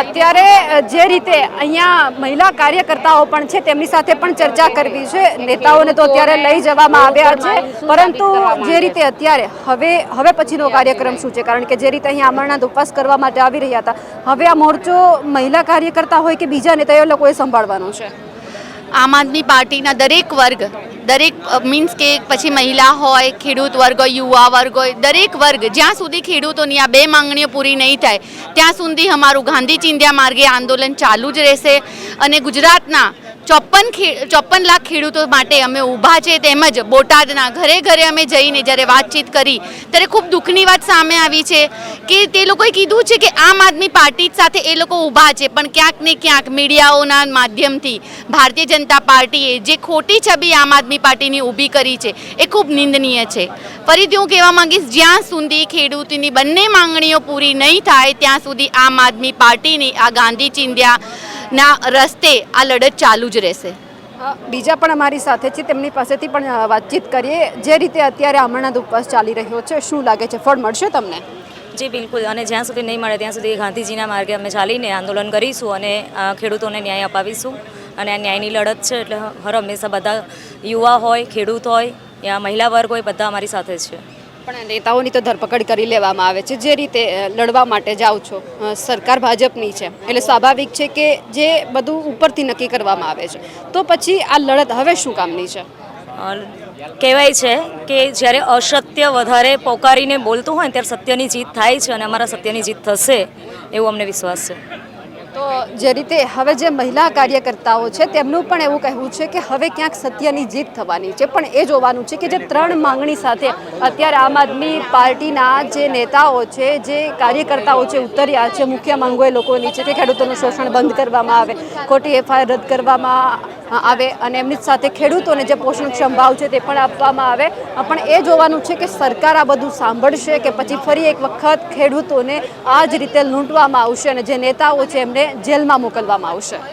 અત્યારે જે રીતે અહીંયા મહિલા કાર્યકર્તાઓ પણ છે તેમની સાથે પણ ચર્ચા કરવી છે. નેતાઓને તો અત્યારે લઈ જવામાં આવ્યા છે. પરંતુ જે રીતે અત્યારે હવે હવે પછીનો કાર્યક્રમ શું છે? કારણ કે જે રીતે અહીંયા અમરનાથ ઉપવાસ કરવા માટે આવી રહ્યા હતા. હવે આ મોરચો મહિલા કાર્યકર્તા હોય કે બીજા નેતા એ લોકોએ સંભાળવાનો છે? આમ આદમી પાર્ટીના દરેક વર્ગ દરેક મીન્સ કે પછી મહિલા હોય, ખેડૂત વર્ગ હોય યુવા વર્ગ હોય, દરેક વર્ગ, જ્યાં સુધી ખેડૂતોની આ બે માંગણીઓ પૂરી નહીં થાય, ત્યાં સુધી અમારું ગાંધી ચિંધ્યા માર્ગે આંદોલન ચાલુ જ રહેશે અને ગુજરાતના ચોપન ચોપન લાખ ખેડૂતો માટે અમે ઊભા છે તેમજ બોટાદના ઘરે ઘરે અમે જઈને જ્યારે વાતચીત કરી, ત્યારે ખૂબ દુઃખની વાત સામે આવી છે કે તે લોકોએ કીધું છે કે આમ આદમી પાર્ટી સાથે એ લોકો ઊભા છે, પણ ક્યાંક ને ક્યાંક મીડિયાઓના માધ્યમથી ભારતીય જનતા પાર્ટીએ જે ખોટી છબી આમ આદમી પાર્ટીની ઊભી કરી છે, એ ખૂબ નિંદનીય છે. ફરીથી હું કહેવા માંગીશ, જ્યાં સુધી ખેડૂતની બંને માંગણીઓ પૂરી નહીં થાય, ત્યાં સુધી આમ આદમી પાર્ટીની આ ગાંધી ચિંધ્યાના રસ્તે આ લડત ચાલુ જ રહેશે. બીજા પણ અમારી સાથે છે. તેમની પાસેથી પણ વાતચીત કરીએ. જે રીતે અત્યારે અમરનાથ ઉપવાસ ચાલી રહ્યો છે શું લાગે છે? ફળ મળશે તમને? જી બિલકુલ. અને જ્યાં સુધી નહીં મળે ત્યાં સુધી ગાંધીજીના માર્ગે અમે ચાલીને આંદોલન કરીશું અને ખેડૂતોને ન્યાય અપાવીશું. અને આ ન્યાયની લડત છે એટલે હર હંમેશા બધા યુવા હોય ખેડૂત હોય યા મહિલા વર્ગ હોય બધા અમારી સાથે છે. પણ નેતાઓની તો ધરપકડ કરી લેવામાં આવે છે. જે રીતે લડવા માટે જાઓ છો સરકાર ભાજપની છે. એટલે સ્વાભાવિક છે કે જે બધું ઉપરથી નક્કી કરવામાં આવે છે. તો પછી આ લડત હવે શું કામની છે? કહેવાય છે કે જ્યારે અસત્ય વધારે પોકારીને બોલતું હોય ત્યારે સત્યની જીત થાય છે અને અમારા સત્યની જીત થશે, એવું અમને વિશ્વાસ છે. જે રીતે હવે જે મહિલા કાર્યકર્તાઓ છે, તેમનું પણ એવું કહેવું છે કે હવે ક્યાંક સત્યની જીત થવાની છે. પણ એ જોવાનું છે કે જે ત્રણ માંગણી સાથે અત્યારે આમ આદમી પાર્ટીના જે નેતાઓ છે, જે કાર્યકર્તાઓ છે, ઉતર્યા છે, મુખ્ય માંગો એ લોકોની છે કે ખેડૂતોનું શોષણ બંધ કરવામાં આવે, ખોટી એફઆઈઆર રદ કરવામાં આવે અને એમની સાથે ખેડૂતોને જે પોષણક્ષમ ભાવ છે તે પણ આપવામાં આવે. પણ એ જોવાનું છે કે સરકાર આ બધું સાંભળશે કે પછી ફરી એક વખત ખેડૂતોને આ જ રીતે લૂંટવામાં આવશે અને જે નેતાઓ છે એમને જેલમાં મોકલવામાં આવશે.